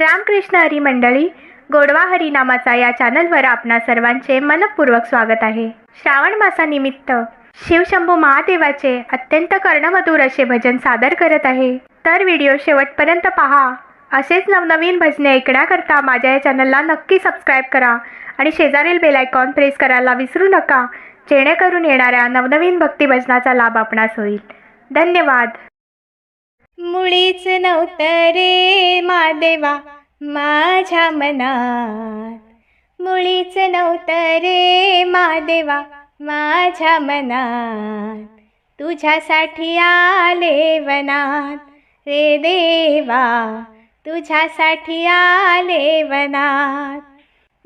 रामकृष्ण हरी मंडळी गोडवा हरी नामाचा या चॅनलवर आपणा सर्वांचे मनपूर्वक स्वागत आहे. श्रावण मासानिमित्त शिवशंभू महादेवाचे अत्यंत कर्णमधुर असे भजन सादर करत आहे. तर व्हिडिओ शेवटपर्यंत पहा. असेच नवनवीन भजने ऐकण्याकरता माझ्या या चॅनलला नक्की सबस्क्राईब करा आणि शेजारील बेल आयकॉन प्रेस करायला विसरू नका. जेणेकरून येणाऱ्या नवनवीन भक्ती भजनाचा लाभ आपणास होईल. धन्यवाद. मुळीच नव्हतं रे मादेवा माझ्या मनात. मुळीच नव्हतं रे मादेवा माझ्या मनात. तुझ्यासाठी आले वनात. रे देवा तुझ्यासाठी आले वनात.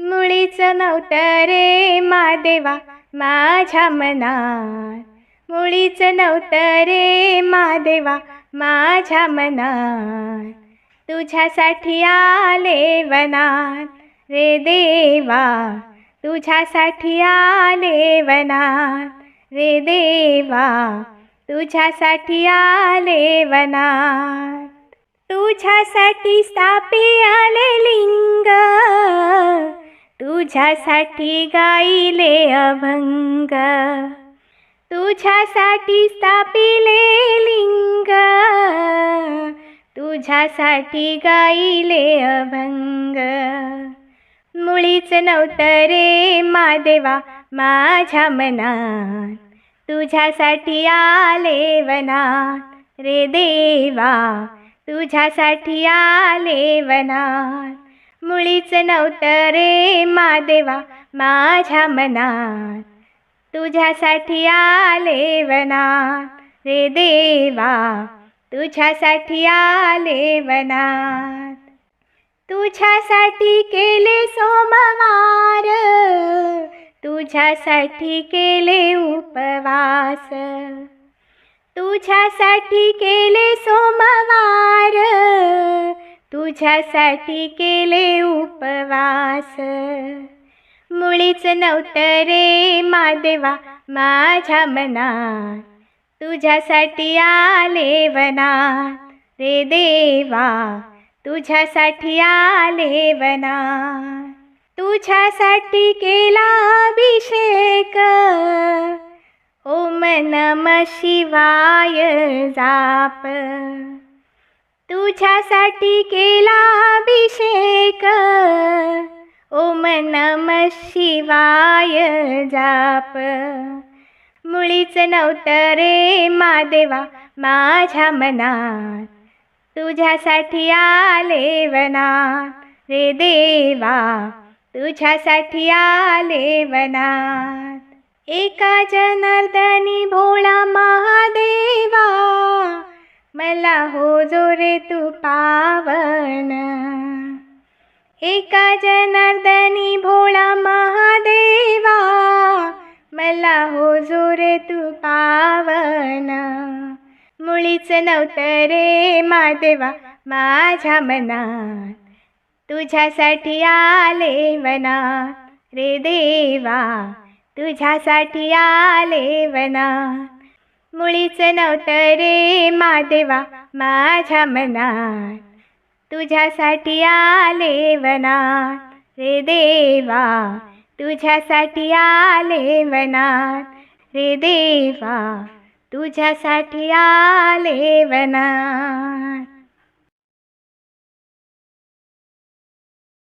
मुळीच नव्हतं रे मादेवा माझ्या मनात. मुळीच नव्हतं रे मादेवा माझ्या मनात. तुझ्यासाठी आले वनात. रे देवा तुझ्यासाठी आले वनात. रे देवा तुझ्यासाठी आले वनात. तुझ्यासाठी स्थापी आले लिंग. तुझ्यासाठी गाईले अभंग. तुझ्यासाठी स्थापिले लिंग. तुझ्यासाठी गाईले अभंग. मुळीच नव्हतं रे मादेवा माझ्या मनात. तुझ्यासाठी आले वनात. रे देवा तुझ्यासाठी आले वनात. मुळीच नव्हतं रे मादेवा माझ्या मनात. तुझ्यासाठी आले वनात. रे देवा तुझ्यासाठी आले वनात. तुझ्यासाठी केले सोमवार तुझ्यासाठी केले उपवास. तुझ्यासाठी केले सोमवार तुझ्यासाठी केले उपवास. मुळीच नव्हतं रे मादेवा माझ्या मनात. तुझ्यासाठी आले वनात. रे देवा तुझ्यासाठी आले वनात. तुझ्यासाठी केला अभिषेक. ओम नम शिवाय जाप. तुझ्यासाठी केला अभिषेक. शिवाय जाप. मुळीच नव्हतं रे मादेवा माझ्या मनात. तुझ्यासाठी आले वनात. रे देवा तुझ्यासाठी आले वनात. एका जनार्दनी भोळा महादेवा मला हो जो रे तू पावन. एका जनार्दनी भोळा महादेवा मला हो जो रे तू पावन. मुळीच नव्हतं रे मादेवा माझ्या मनात. तुझ्यासाठी आले मना रे देवा तुझ्यासाठी आले वना मुळीच नव्हतं रे मादेवा माझ्या मनात. तुझ्यासाठी आले वनात. रे देवा तुझ्यासाठी आले वनात. रे देवा तुझ्यासाठी आले वनात.